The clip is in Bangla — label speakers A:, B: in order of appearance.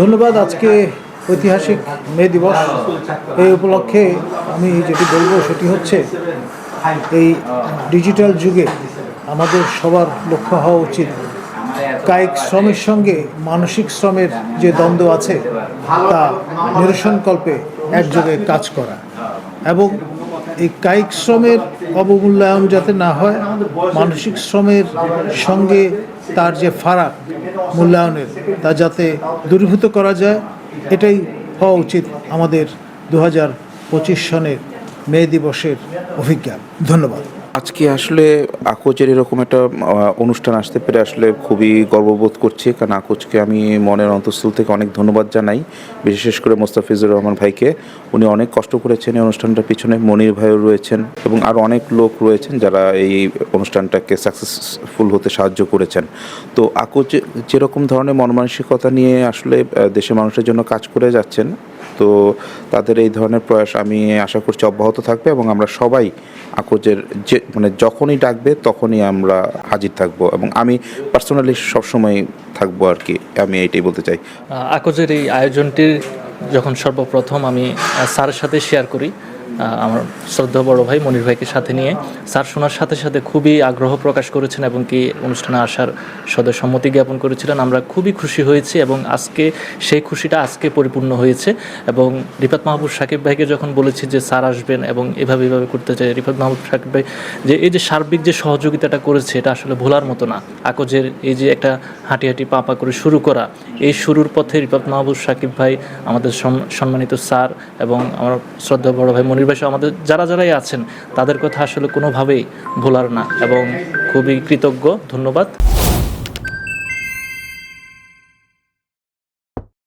A: ধন্যবাদ, আজকে ঐতিহাসিক মে দিবস। এই উপলক্ষে আমি যেটি বলব সেটি হচ্ছে, এই ডিজিটাল যুগে আমাদের সবার লক্ষ্য হওয়া উচিত। কায়িক শ্রমের সঙ্গে মানসিক শ্রমের যে দ্বন্দ্ব আছে, তা নিরসনকল্পে একযোগে কাজ করা। এবং এই কায়িক শ্রমের অবমূল্যায়ন যাতে না হয়, মানসিক শ্রমের সঙ্গে তার যে ফারাক মূল্যায়নের, তা যাতে দূরীভূত করা যায়, এটাই হওয়া উচিত আমাদের দু হাজার পঁচিশ সনের মে দিবসের অভিজ্ঞান। ধন্যবাদ।
B: আজকে আসলে আকোচের এরকম একটা অনুষ্ঠান আসতে পেরে আসলে খুবই গর্ববোধ করছি। কারণ আকোচকে আমি মনের অন্তঃস্থল থেকে অনেক ধন্যবাদ জানাই। বিশেষ করে মোস্তাফিজুর রহমান ভাইকে। উনি অনেক কষ্ট করেছেন এই অনুষ্ঠানটার পিছনে। মনির ভাইও রয়েছেন এবং আরও অনেক লোক রয়েছেন যারা এই অনুষ্ঠানটাকে সাকসেসফুল হতে সাহায্য করেছেন। তো আকোচ যেরকম ধরনের মনমানসিকতা নিয়ে আসলে দেশের মানুষের জন্য কাজ করে যাচ্ছেন, তো তাদের এই ধরনের প্রয়াস আমি আশা করছি অব্যাহত থাকবে এবং আমরা সবাই আকোজের যে মানে যখনই ডাকবে তখনই আমরা হাজির থাকব এবং আমি পার্সোনালি সবসময় থাকব আর কি, আমি এইটাই বলতে চাই।
C: আকজের এই আয়োজনটির যখন সর্বপ্রথম আমি স্যারের সাথে শেয়ার করি আমার শ্রদ্ধা বড় ভাই মনির ভাইকে সাথে নিয়ে। স্যার শোনার সাথে সাথে খুবই আগ্রহ প্রকাশ করেছেন এবং কি অনুষ্ঠানে আসার সদয় সম্মতি জ্ঞাপন করেছিলেন। আমরা খুবই খুশি হয়েছি এবং আজকে সেই খুশিটা আজকে পরিপূর্ণ হয়েছে এবং রিফাত মাহবুব সাকিব ভাইকে যখন বলেছি যে স্যার আসবেন এবং এভাবে এভাবে করতে চাই, রিফাত মাহবুব সাকিব ভাই যে এই যে সার্বিক যে সহযোগিতাটা করেছে এটা আসলে ভোলার মতো না। আকজের এই যে একটা হাঁটি হাঁটি পা পা করে শুরু করা, এই শুরুর পথে রিফাত মাহবুব সাকিব ভাই আমাদের সম্মানিত স্যার এবং আমার শ্রদ্ধা বড় ভাই মনির ভাই আমাদের যারা যারাই আছেন, তাদের কথা আসলে কোনোভাবেই ভোলার না। এবং খুবই কৃতজ্ঞ, ধন্যবাদ।